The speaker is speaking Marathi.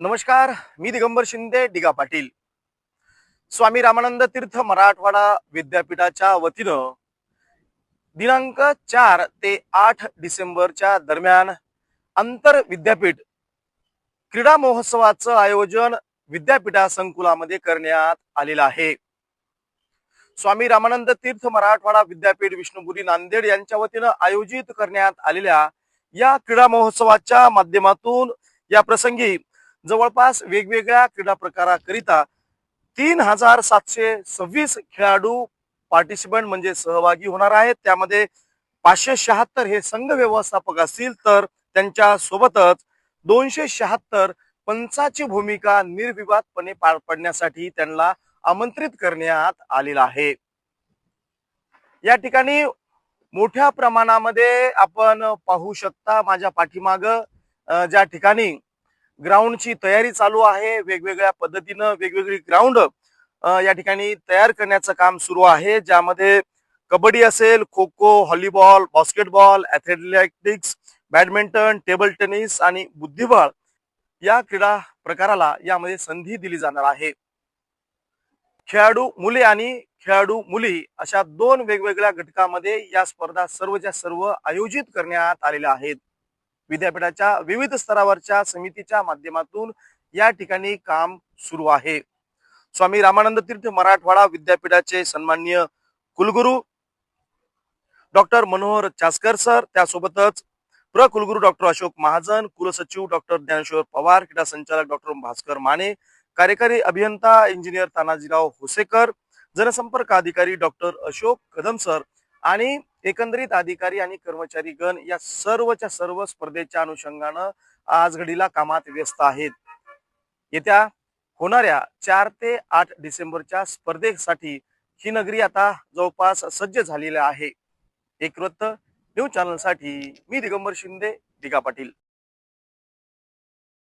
नमस्कार मी दिगंबर शिंदे डिगा पाटील. स्वामी रामानंद तीर्थ मराठवाडा विद्यापीठाच्या वतीनं दिनांक चार ते आठ डिसेंबरच्या दरम्यान आंतर विद्यापीठ क्रीडा महोत्सवाचं आयोजन विद्यापीठा संकुलामध्ये करण्यात आलेलं आहे. स्वामी रामानंद तीर्थ मराठवाडा विद्यापीठ विष्णुपुरी नांदेड यांच्या वतीनं आयोजित करण्यात आलेल्या या क्रीडा महोत्सवाच्या माध्यमातून या प्रसंगी जवळपास वेगवेगळ्या क्रीडा प्रकाराकरिता तीन हजार सातशे सव्वीस खेळाडू पार्टिसिपंट म्हणजे सहभागी होणार आहेत. त्यामध्ये पाचशे शहात्तर हे संघ व्यवस्थापक असतील तर त्यांच्या सोबतच दोनशे शहात्तर पंचाची भूमिका निर्विवादपणे पार पडण्यासाठी त्यांना आमंत्रित करण्यात आलेलं आहे. या ठिकाणी मोठ्या प्रमाणामध्ये आपण पाहू शकता माझ्या पाठीमाग ज्या ठिकाणी ग्राउंडची तयारी चालू आहे. वेगवेगळ्या पद्धतीनं वेगवेगळी ग्राउंड या ठिकाणी तयार करण्याचं काम सुरू आहे. ज्यामध्ये कबड्डी असेल kho kho volleyball basketball athletics badminton table tennis आणि बुद्धिबळ या क्रीडा प्रकाराला यामध्ये संधी दिली जाणार आहे. खेळाडू मुले आणि खेळाडू मुली अशा दोन वेगवेगळ्या घटकामध्ये या स्पर्धा सर्वच्या सर्व आयोजित करण्यात आलेल्या आहेत. विद्यापीठाच्या विविध स्तरावरच्या समितीच्या माध्यमातून या ठिकाणी काम सुरू आहे. स्वामी रामानंद तीर्थ मराठवाडा विद्यापीठाचे सन्माननीय कुलगुरू डॉक्टर मनोहर चासकर सर त्यासोबतच प्र कुलगुरू डॉक्टर अशोक महाजन कुलसचिव डॉक्टर ज्ञानेश्वर पवार क्रीडा संचालक डॉक्टर भास्कर माने कार्यकारी अभियंता इंजिनियर तानाजीराव होसेकर जनसंपर्क अधिकारी डॉक्टर अशोक कदम सर आणि एकंदरीत अधिकारी आणि कर्मचारी गण या सर्वच्या सर्व स्पर्धेच्या अनुषंगानं आज घडीला कामात व्यस्त आहेत. येत्या होणाऱ्या चार ते आठ डिसेंबरच्या स्पर्धेसाठी ही नगरी आता जवळपास सज्ज झालेली आहे. एकवृत्त न्यूज चॅनलसाठी मी दिगंबर शिंदे दिगा पाटील.